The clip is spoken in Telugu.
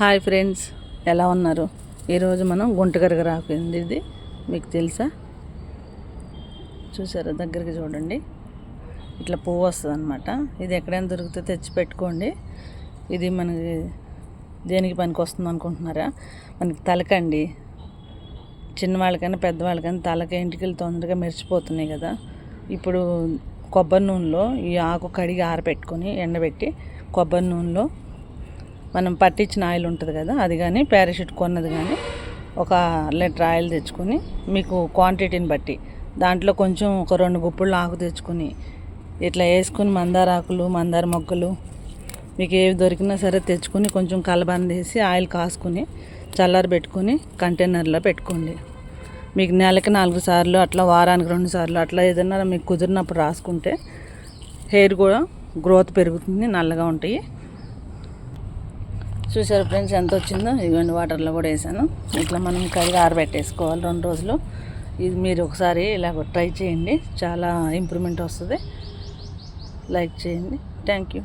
హాయ్ ఫ్రెండ్స్ ఎలా ఉన్నారు? ఈరోజు మనం గుంటగరగ రాకుంది ఇది మీకు తెలుసా? చూసారా? దగ్గరికి చూడండి. ఇట్లా పువ్వు వస్తుంది అనమాట ఇది ఎక్కడైనా దొరికితే తెచ్చి పెట్టుకోండి. ఇది మనకి దేనికి పనికి వస్తుంది అనుకుంటున్నారా? మనకి తలకండి. చిన్నవాళ్ళకైనా పెద్దవాళ్ళకైనా తలక ఇంటికి తొందరగా మెరిచిపోతున్నాయి కదా. ఇప్పుడు కొబ్బరి నూనెలో ఈ ఆకు కడిగి ఆరబెట్టుకొని ఎండబెట్టి కొబ్బరి నూనెలో మనం పట్టించిన ఆయిల్ ఉంటుంది కదా అది కానీ పారాషూట్ కొన్నది కానీ ఒక లీటర్ ఆయిల్ తెచ్చుకొని మీకు క్వాంటిటీని బట్టి దాంట్లో కొంచెం ఒక రెండు గుప్పుళ్ళు ఆకు తెచ్చుకొని ఇట్లా వేసుకొని మందార ఆకులు మందార మొగ్గలు మీకు ఏవి దొరికినా సరే తెచ్చుకొని కొంచెం కలబంద వేసి ఆయిల్ కాసుకొని చల్లారి పెట్టుకొని కంటైనర్లో పెట్టుకోండి. మీకు నెలకి నాలుగు సార్లు అట్లా వారానికి రెండు సార్లు అట్లా ఏదైనా మీకు కుదిరినప్పుడు రాసుకుంటే హెయిర్ కూడా గ్రోత్ పెరుగుతుంది నల్లగా ఉంటాయి. చూసారు ఫ్రెండ్స్ ఎంత వచ్చిందో? ఇవన్నీ వాటర్లో కూడా వేసాను. ఇట్లా మనం కడిగి ఆరబెట్టేసుకోవాలి రెండు రోజులు. ఇది మీరు ఒకసారి ఇలా ట్రై చేయండి. చాలా ఇంప్రూవ్మెంట్ వస్తుంది. లైక్ చేయండి. Thank you